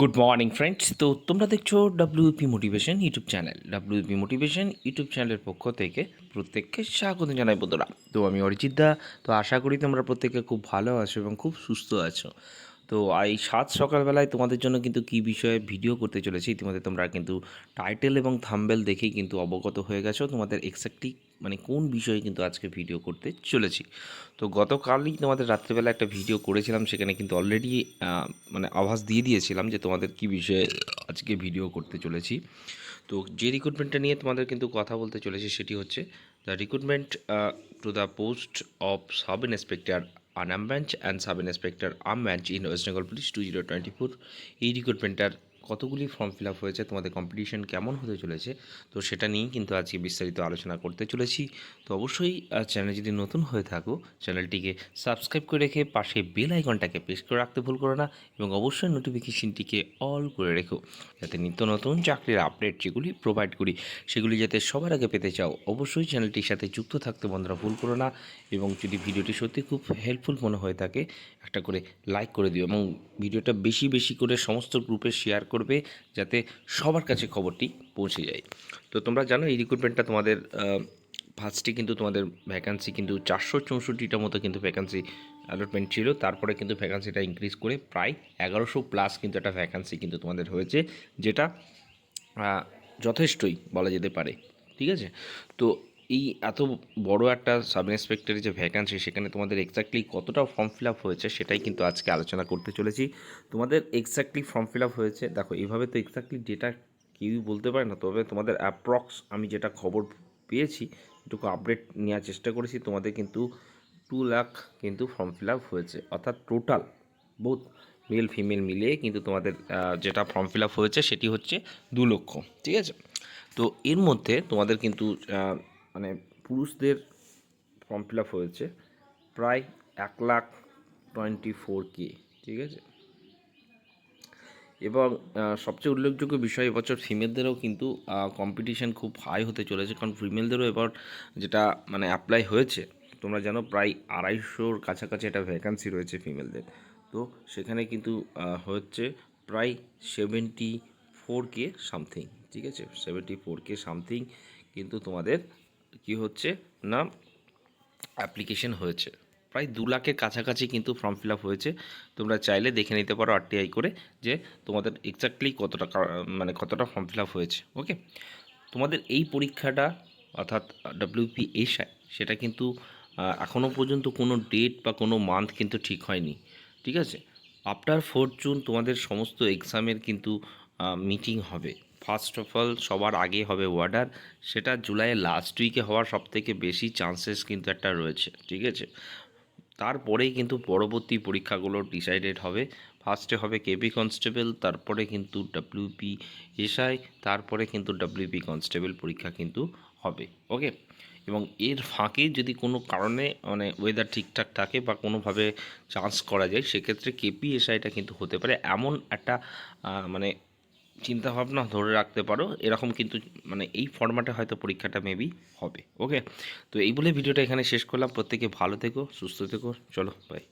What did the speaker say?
Good morning friends তো তোমরা দেখছ WP motivation YouTube channel WP motivation YouTube চ্যানেলের পক্ষ থেকে প্রত্যেককে স্বাগত জানাই বন্ধুরা। তো আমি অরিজিৎ দা। তো আশা করি তোমরা প্রত্যেকে খুব ভালো আছো এবং খুব সুস্থ আছো। তো এই সাত সকালবেলায় তোমাদের জন্য কিন্তু কী বিষয়ে ভিডিও করতে চলেছি, ইতিমধ্যে তোমরা কিন্তু টাইটেল এবং থাম্বেল দেখেই কিন্তু অবগত হয়ে গেছো, তোমাদের এক্স্যাক্টলি মানে কোন বিষয়ে কিন্তু আজকে ভিডিও করতে চলেছি। তো গতকালই তোমাদের রাত্রিবেলা একটা ভিডিও করেছিলাম, সেখানে কিন্তু অলরেডি মানে আভাস দিয়ে দিয়েছিলাম যে তোমাদের কি বিষয়ে আজকে ভিডিও করতে চলেছি। তো যে রিক্রুটমেন্টটা নিয়ে তোমাদের কিন্তু কথা বলতে চলেছি, সেটি হচ্ছে the recruitment to the post of sub inspector sub inspector um branch in West Bengal police two zero twenty four এই রিক্রুটমেন্টটার কতগুলি ফর্ম ফিল আপ হয়েছে, তোমাদের কম্পিটিশন কেমন হতে চলেছে, তো সেটা নিয়েই কিন্তু আজকে বিস্তারিত আলোচনা করতে চলেছি। তো অবশ্যই চ্যানেল যদি নতুন হয়ে থাকো চ্যানেলটিকে সাবস্ক্রাইব করে রেখে পাশে বেল আইকনটাকে প্রেস করে রাখতে ভুল করো না এবং অবশ্যই নোটিফিকেশনটিকে অল করে রেখো। যাতে নিত্য নতুন চাকরির আপডেট যেগুলি প্রোভাইড করি, সেগুলি যাতে সবার আগে পেতে চাও, অবশ্যই চ্যানেলটির সাথে যুক্ত থাকতে বন্ধুরা ভুল করো না এবং যদি ভিডিওটি সত্যি খুব হেল্পফুল মনে হয়ে থাকে, একটা করে লাইক করে দিও এবং ভিডিওটা বেশি বেশি করে সমস্ত গ্রুপে শেয়ার করবে যাতে সবার কাছে খবরটি পৌঁছে যায়। তো তোমরা জানো এই রিক্রুটমেন্টটা তোমাদের ফার্স্টে কিন্তু তোমাদের ভ্যাকান্সি কিন্তু চারশো চৌষট্টিটা মতো কিন্তু ভ্যাকান্সি অ্যালটমেন্ট ছিল। তারপরে কিন্তু ভ্যাকান্সিটা ইনক্রিজ করে প্রায় এগারোশো প্লাস কিন্তু একটা ভ্যাকান্সি কিন্তু তোমাদের হয়েছে, যেটা যথেষ্টই বলা যেতে পারে। ঠিক আছে? তো এই এত বড় একটা সাব ইন্সপেক্টরের যে ভ্যাকান্সি সেখানে তোমাদের এক্স্যাক্টলি কতটা ফর্ম ফিল আপ হয়েছে, সেটাই কিন্তু আজকে আলোচনা করতে চলেছি। তোমাদের এক্স্যাক্টলি ফর্ম ফিল আপ হয়েছে, দেখো এইভাবে তো এক্স্যাক্টলি ডেটা কেউই বলতে পারে না, তবে তোমাদের অ্যাপ্রক্স আমি যেটা খবর পেয়েছি এটুকু আপডেট নেওয়ার চেষ্টা করেছি, তোমাদের কিন্তু টু লাখ কিন্তু ফর্ম ফিল আপ হয়েছে। অর্থাৎ টোটাল বোথ মেল ফিমেল মিলিয়ে কিন্তু তোমাদের যেটা ফর্ম ফিল আপ হয়েছে, সেটি হচ্ছে দু লক্ষ, ঠিক আছে? তো এর মধ্যে তোমাদের কিন্তু মানে পুরুষদের ফর্ম ফিল আপ হয়েছে প্রায় এক লাখ টোয়েন্টি ফোর কে ঠিক আছে? এবং সবচেয়ে উল্লেখযোগ্য বিষয় এবছর ফিমেলদেরও কিন্তু কম্পিটিশন খুব হাই হতে চলেছে। কারণ ফিমেলদেরও এবার যেটা মানে অ্যাপ্লাই হয়েছে, তোমরা জানো প্রায় আড়াইশোর কাছাকাছি একটা ভ্যাকান্সি রয়েছে ফিমেলদের তো সেখানে কিন্তু হচ্ছে প্রায় সেভেন্টি ফোর কে সামথিং ঠিক আছে? সেভেন্টি ফোর কে সামথিং কিন্তু তোমাদের কি হচ্ছে না অ্যাপ্লিকেশন হয়েছে। প্রায় দু লাখের কাছাকাছি কিন্তু ফর্ম ফিল আপ হয়েছে। তোমরা চাইলে দেখে নিতে পারো আরটিআই করে যে তোমাদের এক্স্যাক্টলি কতটা মানে কতটা ফর্ম ফিল আপ হয়েছে ওকে তোমাদের এই পরীক্ষাটা, অর্থাৎ ডাব্লিউপি এসআই সেটা কিন্তু এখনও পর্যন্ত কোনো ডেট বা কোনো মান্থ কিন্তু ঠিক হয়নি, ঠিক আছে? আফটার ফোর্থ জুন তোমাদের সমস্ত এক্সামের কিন্তু মিটিং হবে। ফার্স্ট অফ অল সবার আগে হবে ওয়ার্ডার সেটা জুলাইয়ের লাস্ট উইকে হওয়ার সবথেকে বেশি চান্সেস কিন্তু একটা রয়েছে ঠিক আছে? তারপরেই কিন্তু পরবর্তী পরীক্ষাগুলো ডিসাইডেড হবে। ফার্স্টে হবে কেপি কনস্টেবল তারপরে কিন্তু ডাব্লিউপি এসআই তারপরে কিন্তু ডাব্লিউপি কনস্টেবল পরীক্ষা কিন্তু হবে ওকে এবং এর ফাঁকে যদি কোনো কারণে মানে ওয়েদার ঠিকঠাক থাকে বা কোনোভাবে চান্স করা যায় সেক্ষেত্রে কেপি এসআইটা কিন্তু হতে পারে। এমন একটা আহ, মানে চিন্তাভাবনা ধরে রাখতে পারো। এরকম কিন্তু মানে এই ফর্ম্যাটে হয়তো পরীক্ষাটা মেবি হবে। ওকে তো এই বলে ভিডিওটা এখানে শেষ করলাম। প্রত্যেকে ভালো থেকো, সুস্থ থেকো। চলো বাই